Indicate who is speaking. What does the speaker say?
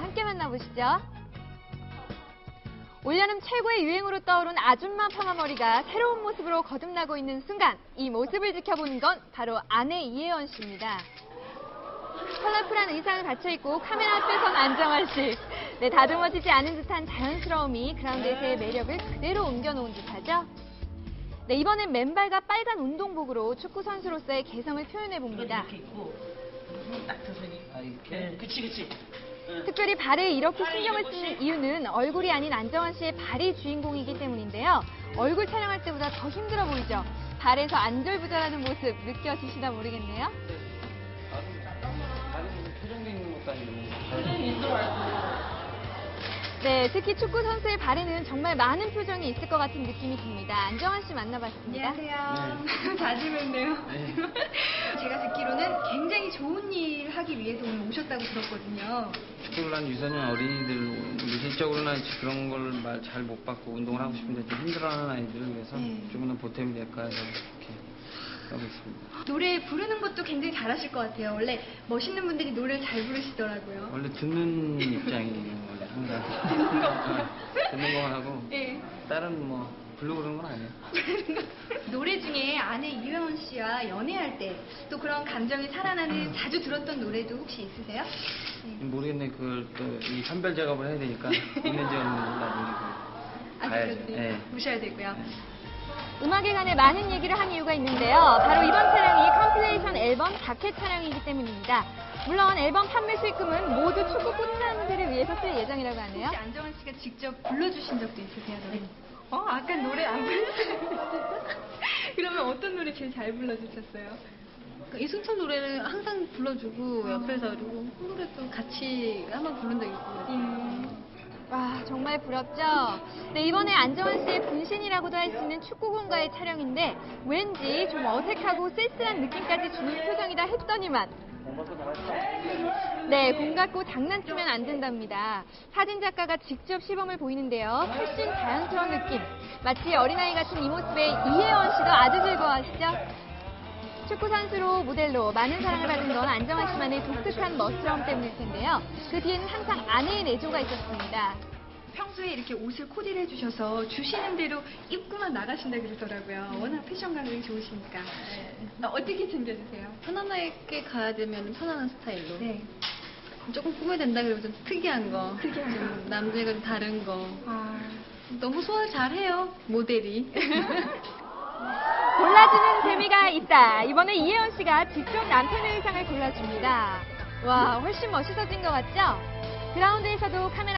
Speaker 1: 함께 만나보시죠. 올여름 최고의 유행으로 떠오른 아줌마 파마머리가 새로운 모습으로 거듭나고 있는 순간 이 모습을 지켜보는 건 바로 아내 이혜원 씨입니다. 컬러풀한 의상을 갖춰 입고 카메라 앞에선 안정환 씨. 네, 다듬어지지 않은 듯한 자연스러움이 그라운드에서의 매력을 그대로 옮겨놓은 듯하죠. 네, 이번엔 맨발과 빨간 운동복으로 축구 선수로서의 개성을 표현해 봅니다.
Speaker 2: 이렇게 있고 딱 서서 아 이렇게 그치 그치 응.
Speaker 1: 특별히 발에 이렇게 신경을 쓰는 이유는 얼굴이 아닌 안정환 씨의 발이 주인공이기 때문인데요. 얼굴 촬영할 때보다 더 힘들어 보이죠? 발에서 안절부절하는 모습 느껴지시나 모르겠네요. 네, 특히 축구 선수의 발에는 정말 많은 표정이 있을 것 같은 느낌이 듭니다. 안정환 씨 만나봤습니다.
Speaker 3: 안녕하세요. 자주 뵙네요.
Speaker 4: 네.
Speaker 3: 제가 듣기로는 굉장히 좋은 일 하기 위해서 오늘 오셨다고 들었거든요.
Speaker 4: 한 유소년 어린이들 물질적으로나 그런 걸말잘못 받고 운동을 하고 싶은데 좀 힘들어하는 아이들을 위해서
Speaker 3: 네.
Speaker 4: 조금은 보탬이 될까 해서 이렇게 하고 있습니다.
Speaker 3: 노래 부르는 것도 굉장히 잘하실 것 같아요. 원래 멋있는 분들이 노래를 잘 부르시더라고요.
Speaker 4: 원래 듣는 입장이에요 원래 항상.
Speaker 3: 듣는?
Speaker 4: 듣는 것만 하고
Speaker 3: 네.
Speaker 4: 다른 뭐 불러 그런 건 아니에요.
Speaker 3: 노래 중에 아내 이효원 씨와 연애할 때 또 그런 감정이 살아나는 자주 들었던 노래도 혹시 있으세요? 네.
Speaker 4: 모르겠네 그걸 또이 선별 작업을 해야 되니까 있는지 없는지 나중에 가야죠.
Speaker 3: 그것도
Speaker 4: 예.
Speaker 3: 보셔야 되고요.
Speaker 1: 음악에 관해 많은 얘기를 한 이유가 있는데요. 바로 이번 촬영이 컴필레이션 앨범 자켓 촬영이기 때문입니다. 물론 앨범 판매 수익금은 모두 축구 꽃사람들을 위해서 쓸 예정이라고 하네요.
Speaker 3: 혹시 안정환 씨가 직접 불러주신 적도 있으세요, 노래? 어, 아까 노래 안 불러주셨어요. 그러면 어떤 노래 제일 잘 불러주셨어요?
Speaker 5: 그 이승철 노래는 항상 불러주고 옆에서 그리고 노래도 같이 한번 부른 적 있고
Speaker 1: 와, 정말 부럽죠? 네, 이번에 안정환 씨의 분신이라고도 할 수 있는 축구공과의 촬영인데 왠지 좀 어색하고 쓸쓸한 느낌까지 주는 표정이다 했더니만 네, 공 갖고 장난치면 안 된답니다. 사진 작가가 직접 시범을 보이는데요. 훨씬 자연스러운 느낌. 마치 어린아이 같은 이 모습에 이혜원 씨도 아주 즐거워하시죠? 축구 선수로 모델로 많은 사랑을 받은 건 안정환 씨만의 독특한 멋스러움 때문일 텐데요. 그 뒤에는 항상 아내의 내조가 있었습니다.
Speaker 3: 평소에 이렇게 옷을 코디를 해주셔서 주시는 대로 입고만 나가신다 그러더라고요. 워낙 패션 감각이 좋으시니까. 어, 어떻게 챙겨주세요?
Speaker 5: 편안하게 가야 되면 편안한 스타일로
Speaker 3: 네.
Speaker 5: 조금 꾸며야 된다 그러면 좀 특이한 거
Speaker 3: 특이한
Speaker 5: 좀 남들과 좀 다른 거
Speaker 3: 아,
Speaker 5: 너무 소화를 잘해요 모델이
Speaker 1: 골라주는 재미가 있다. 이번에 이혜원 씨가 직접 남편의 의상을 골라줍니다. 와, 훨씬 멋있어진 것 같죠? 그라운드에서도 카메라